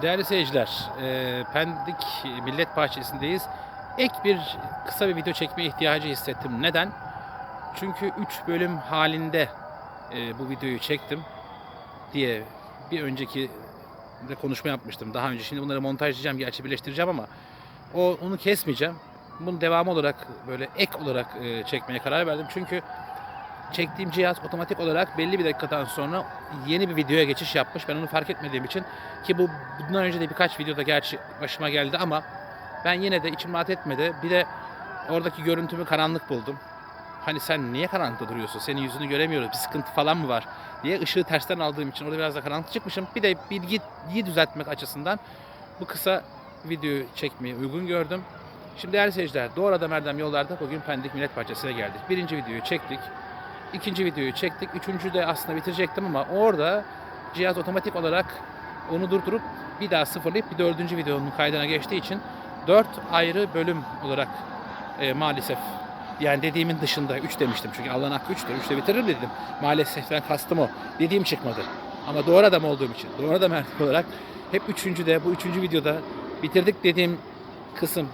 Değerli seyirciler, e, Pendik Millet Bahçesi'ndeyiz. Ek bir kısa bir video çekme ihtiyacı hissettim. Neden? Çünkü 3 bölüm halinde e, bu videoyu çektim diye bir önceki de konuşma yapmıştım daha önce. Şimdi bunları montajlayacağım, gerçi birleştireceğim ama o onu kesmeyeceğim. Bunun devamı olarak böyle ek olarak e, çekmeye karar verdim. Çünkü çektiğim cihaz otomatik olarak belli bir dakikadan sonra yeni bir videoya geçiş yapmış. Ben onu fark etmediğim için ki bu bundan önce de birkaç videoda gerçi başıma geldi ama ben yine de içim rahat etmedi. Bir de oradaki görüntümü karanlık buldum. Hani sen niye karanlıkta duruyorsun? Senin yüzünü göremiyoruz. Bir sıkıntı falan mı var? diye ışığı tersten aldığım için orada biraz da karanlık çıkmışım. Bir de bilgiyi düzeltmek açısından bu kısa videoyu çekmeyi uygun gördüm. Şimdi değerli seyirciler, Doğru Adam Erdem Yollar'da bugün Pendik Millet Bahçesi'ne geldik. Birinci videoyu çektik. İkinci videoyu çektik. Üçüncü de aslında bitirecektim ama orada cihaz otomatik olarak onu durdurup bir daha sıfırlayıp bir dördüncü videonun kaydına geçtiği için dört ayrı bölüm olarak e, maalesef yani dediğimin dışında 3 demiştim çünkü Allah'ın hakkı 3'tür. 3'te bitiririm dedim. Maaleseften kastım o. Dediğim çıkmadı. Ama doğru adam olduğum için, doğru adam olarak hep üçüncüde, bu üçüncü videoda bitirdik dediğim kısım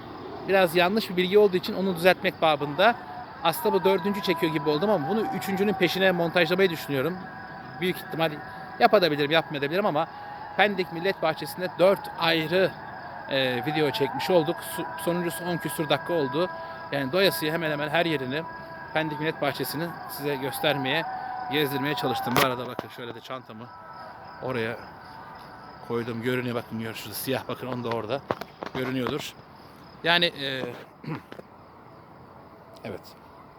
biraz yanlış bir bilgi olduğu için onu düzeltmek babında aslında bu dördüncü çekiyor gibi oldum ama bunu üçüncünün peşine montajlamayı düşünüyorum. Büyük ihtimal yapabilirim, yapmayabilirim ama Pendik Millet Bahçesi'nde dört ayrı e, video çekmiş olduk. Su- Sonuncusu 10 küsur dakika oldu. Yani doyasıya hemen hemen her yerini Pendik Millet Bahçesi'ni size göstermeye, gezdirmeye çalıştım. Bu arada bakın şöyle de çantamı oraya koydum. Görünüyor bakın şurada siyah bakın onu da orada görünüyordur. Yani e, evet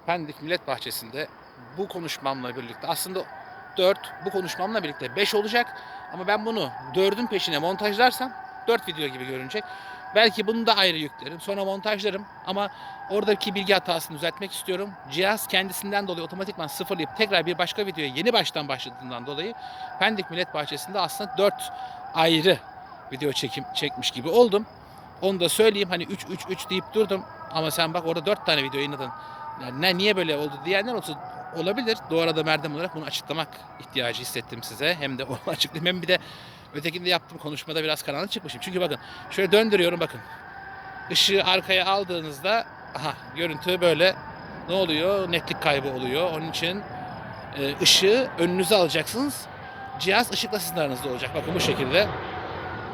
Pendik Millet Bahçesi'nde bu konuşmamla birlikte aslında 4 bu konuşmamla birlikte 5 olacak ama ben bunu 4'ün peşine montajlarsam 4 video gibi görünecek. Belki bunu da ayrı yüklerim. Sonra montajlarım ama oradaki bilgi hatasını düzeltmek istiyorum. Cihaz kendisinden dolayı otomatikman sıfırlayıp tekrar bir başka videoya yeni baştan başladığından dolayı Pendik Millet Bahçesi'nde aslında 4 ayrı video çekim çekmiş gibi oldum. Onu da söyleyeyim hani 3 3 3 deyip durdum ama sen bak orada 4 tane video yayınladın. Yani ne niye böyle oldu diyenler olsa olabilir. Doğru adam erdem olarak bunu açıklamak ihtiyacı hissettim size. Hem de onu açıklayayım hem bir de ötekinde yaptığım konuşmada biraz karanlık çıkmışım. Çünkü bakın şöyle döndürüyorum bakın. Işığı arkaya aldığınızda aha görüntü böyle ne oluyor? Netlik kaybı oluyor. Onun için e, ışığı önünüze alacaksınız. Cihaz ışıkla sizin aranızda olacak. Bakın bu şekilde.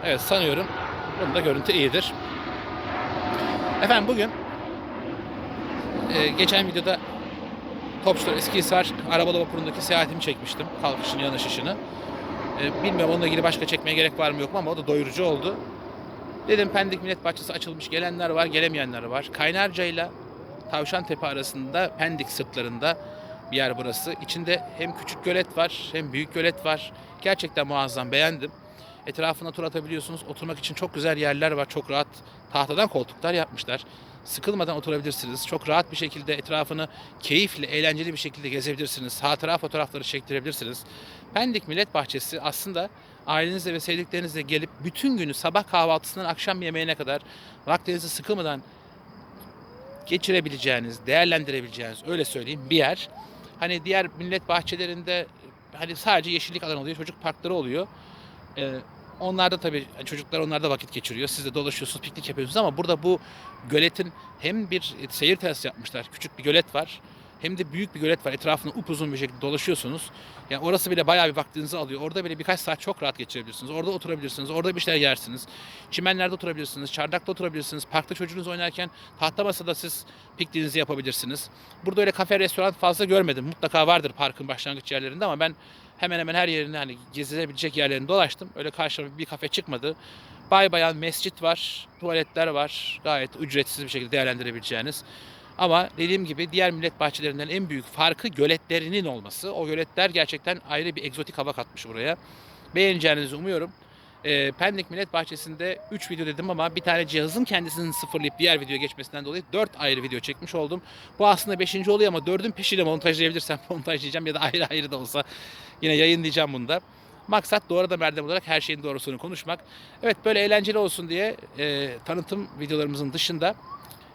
Evet sanıyorum bunda görüntü iyidir. Efendim bugün e, geçen videoda Topstore Eskihisar arabalı vapurundaki seyahatimi çekmiştim. Kalkışını yanışışını. E, bilmiyorum onunla ilgili başka çekmeye gerek var mı yok mu ama o da doyurucu oldu. Dedim Pendik Millet Bahçesi açılmış. Gelenler var, gelemeyenler var. Kaynarca ile Tavşantepe arasında Pendik sırtlarında bir yer burası. İçinde hem küçük gölet var hem büyük gölet var. Gerçekten muazzam beğendim. Etrafına tur atabiliyorsunuz. Oturmak için çok güzel yerler var. Çok rahat tahtadan koltuklar yapmışlar. Sıkılmadan oturabilirsiniz. Çok rahat bir şekilde etrafını keyifli, eğlenceli bir şekilde gezebilirsiniz. Hatıra fotoğrafları çektirebilirsiniz. Pendik Millet Bahçesi aslında ailenizle ve sevdiklerinizle gelip bütün günü sabah kahvaltısından akşam yemeğine kadar vaktinizi sıkılmadan geçirebileceğiniz, değerlendirebileceğiniz öyle söyleyeyim bir yer. Hani diğer millet bahçelerinde hani sadece yeşillik alanı oluyor, çocuk parkları oluyor. Ee, onlarda tabii çocuklar onlarda vakit geçiriyor. Siz de dolaşıyorsunuz, piknik yapıyorsunuz ama burada bu göletin hem bir seyir terası yapmışlar. Küçük bir gölet var. Hem de büyük bir gölet var. Etrafında upuzun bir şekilde dolaşıyorsunuz. Yani orası bile bayağı bir vaktinizi alıyor. Orada bile birkaç saat çok rahat geçirebilirsiniz. Orada oturabilirsiniz. Orada bir şeyler yersiniz. Çimenlerde oturabilirsiniz. Çardakta oturabilirsiniz. Parkta çocuğunuz oynarken tahta masada siz pikniğinizi yapabilirsiniz. Burada öyle kafe, restoran fazla görmedim. Mutlaka vardır parkın başlangıç yerlerinde ama ben hemen hemen her yerini hani gezilebilecek yerlerini dolaştım. Öyle karşıma bir kafe çıkmadı. Bay bayan mescit var, tuvaletler var. Gayet ücretsiz bir şekilde değerlendirebileceğiniz. Ama dediğim gibi diğer millet bahçelerinden en büyük farkı göletlerinin olması. O göletler gerçekten ayrı bir egzotik hava katmış buraya. Beğeneceğinizi umuyorum. Ee, Pendik Millet Bahçesi'nde 3 video dedim ama bir tane cihazın kendisini sıfırlayıp diğer videoya geçmesinden dolayı 4 ayrı video çekmiş oldum. Bu aslında 5. oluyor ama 4'ün peşiyle montajlayabilirsem montajlayacağım ya da ayrı ayrı da olsa yine yayınlayacağım bunu da. Maksat doğru da merdem olarak her şeyin doğrusunu konuşmak. Evet böyle eğlenceli olsun diye e, tanıtım videolarımızın dışında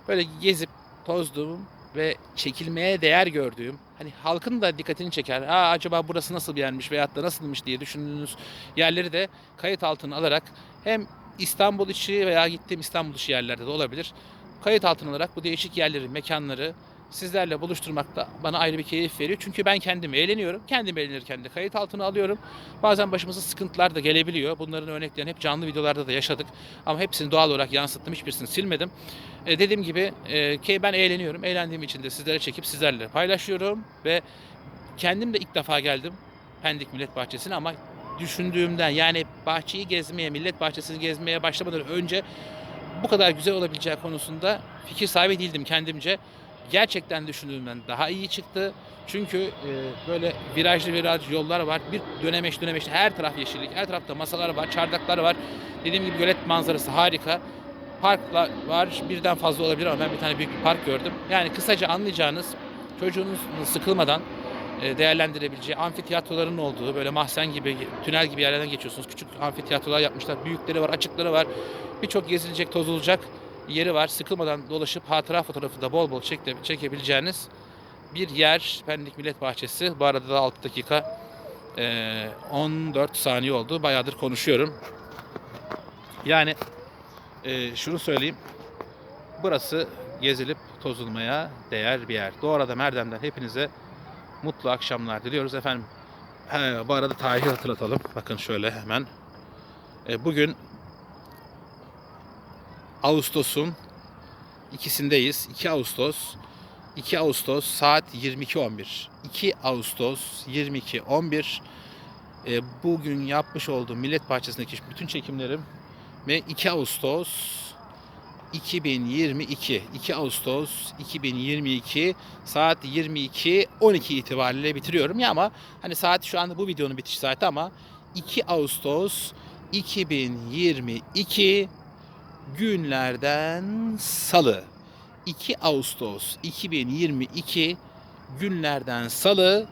böyle gezip tozdum, ve çekilmeye değer gördüğüm, hani halkın da dikkatini çeker. Aa acaba burası nasıl bir yermiş veyahut da nasılmış diye düşündüğünüz yerleri de kayıt altına alarak hem İstanbul içi veya gittiğim İstanbul dışı yerlerde de olabilir. Kayıt altına alarak bu değişik yerleri, mekanları sizlerle buluşturmak da bana ayrı bir keyif veriyor. Çünkü ben kendim eğleniyorum. Kendim eğlenirken de kayıt altına alıyorum. Bazen başımıza sıkıntılar da gelebiliyor. Bunların örneklerini hep canlı videolarda da yaşadık. Ama hepsini doğal olarak yansıttım. Hiçbirisini silmedim. E, dediğim gibi e, ki ben eğleniyorum. Eğlendiğim için de sizlere çekip sizlerle paylaşıyorum. Ve kendim de ilk defa geldim Pendik Millet Bahçesi'ne ama düşündüğümden yani bahçeyi gezmeye, millet bahçesini gezmeye başlamadan önce bu kadar güzel olabileceği konusunda fikir sahibi değildim kendimce. Gerçekten düşündüğümden daha iyi çıktı. Çünkü e, böyle virajlı viraj yollar var. Bir dönemeç dönemeç her taraf yeşillik. Her tarafta masalar var, çardaklar var. Dediğim gibi gölet manzarası harika. Parklar var. Birden fazla olabilir ama ben bir tane büyük bir park gördüm. Yani kısaca anlayacağınız çocuğunuz sıkılmadan e, değerlendirebileceği amfitiyatroların olduğu böyle mahzen gibi, tünel gibi yerlerden geçiyorsunuz. Küçük amfitiyatrolar yapmışlar. Büyükleri var, açıkları var. Birçok gezilecek, tozulacak yeri var. Sıkılmadan dolaşıp hatıra fotoğrafı da bol bol çekte, çekebileceğiniz bir yer. Pendik Millet Bahçesi. Bu arada da 6 dakika e, 14 saniye oldu. Bayağıdır konuşuyorum. Yani e, şunu söyleyeyim. Burası gezilip tozulmaya değer bir yer. Bu arada Merdem'den hepinize mutlu akşamlar diliyoruz efendim. He, bu arada tarihi hatırlatalım. Bakın şöyle hemen. E, bugün Ağustos'un ikisindeyiz. 2 Ağustos. 2 Ağustos saat 22.11. 2 Ağustos 22.11. E, bugün yapmış olduğum Millet Bahçesi'ndeki bütün çekimlerim ve 2 Ağustos 2022 2 Ağustos 2022 saat 22 12 itibariyle bitiriyorum ya ama hani saat şu anda bu videonun bitiş saati ama 2 Ağustos 2022 günlerden salı. 2 Ağustos 2022 günlerden salı.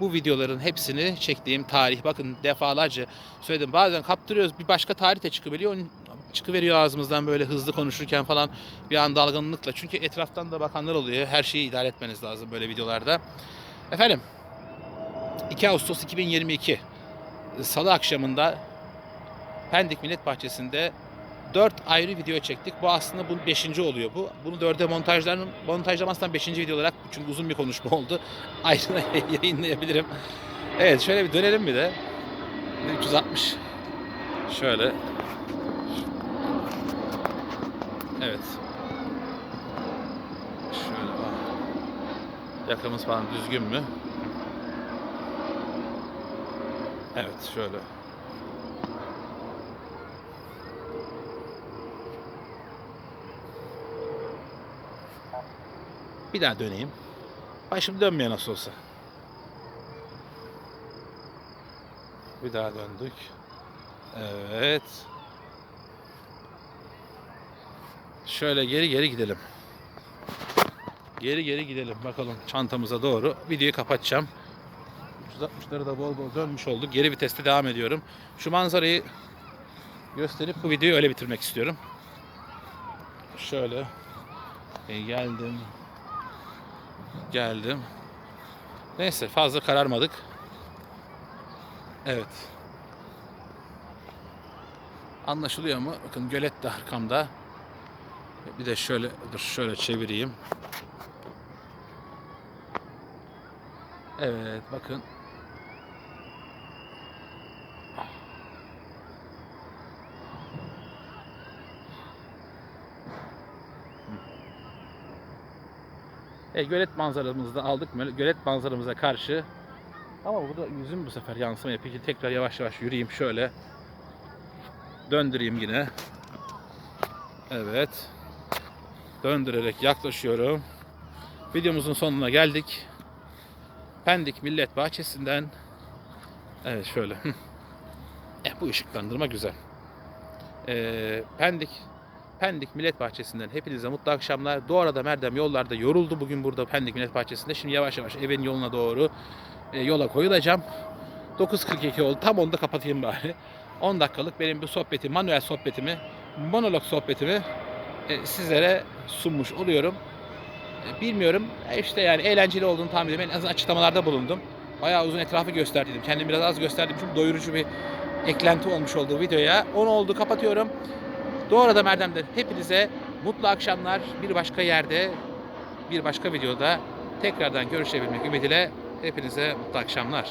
Bu videoların hepsini çektiğim tarih. Bakın defalarca söyledim. Bazen kaptırıyoruz. Bir başka tarih de çıkabiliyor. Çıkıveriyor ağzımızdan böyle hızlı konuşurken falan bir an dalgınlıkla. Çünkü etraftan da bakanlar oluyor. Her şeyi idare etmeniz lazım böyle videolarda. Efendim 2 Ağustos 2022 Salı akşamında Pendik Millet Bahçesi'nde 4 ayrı video çektik. Bu aslında bu 5. oluyor bu. Bunu 4'e montajlarım montajlamazsan 5. video olarak çünkü uzun bir konuşma oldu. Ayrı yayınlayabilirim. Evet şöyle bir dönelim bir de. 360 şöyle Evet. Şöyle bak. Yakamız falan düzgün mü? Evet şöyle. Bir daha döneyim. Başım dönmüyor nasıl olsa. Bir daha döndük. Evet. Şöyle geri geri gidelim. Geri geri gidelim bakalım çantamıza doğru. Videoyu kapatacağım. 360'ları da bol bol dönmüş olduk. Geri viteste devam ediyorum. Şu manzarayı gösterip bu videoyu öyle bitirmek istiyorum. Şöyle e, geldim. Geldim. Neyse fazla kararmadık. Evet. Anlaşılıyor mu? Bakın gölet de arkamda. Bir de şöyle dur şöyle çevireyim. Evet bakın. E, gölet manzaramızı da aldık. Gölet manzaramıza karşı ama burada yüzüm bu sefer yansıma yapıyor. Tekrar yavaş yavaş yürüyeyim şöyle. Döndüreyim yine. Evet döndürerek yaklaşıyorum. Videomuzun sonuna geldik. Pendik Millet Bahçesi'nden Evet şöyle. e, bu ışıklandırma güzel. E, Pendik Pendik Millet Bahçesi'nden hepinize mutlu akşamlar. Bu arada Merdem yollarda yoruldu bugün burada Pendik Millet Bahçesi'nde. Şimdi yavaş yavaş evin yoluna doğru e, yola koyulacağım. 9.42 oldu. Tam onu da kapatayım bari. 10 dakikalık benim bir sohbeti, manuel sohbetimi, monolog sohbetimi e, sizlere sunmuş oluyorum. E, Bilmiyorum. E, işte yani eğlenceli olduğunu tahmin ediyorum. En azından açıklamalarda bulundum. Bayağı uzun etrafı gösterdim. Kendimi biraz az gösterdim çünkü doyurucu bir eklenti olmuş oldu videoya. 10 oldu kapatıyorum. Doğru Erdem'den hepinize mutlu akşamlar. Bir başka yerde, bir başka videoda tekrardan görüşebilmek ümidiyle hepinize mutlu akşamlar.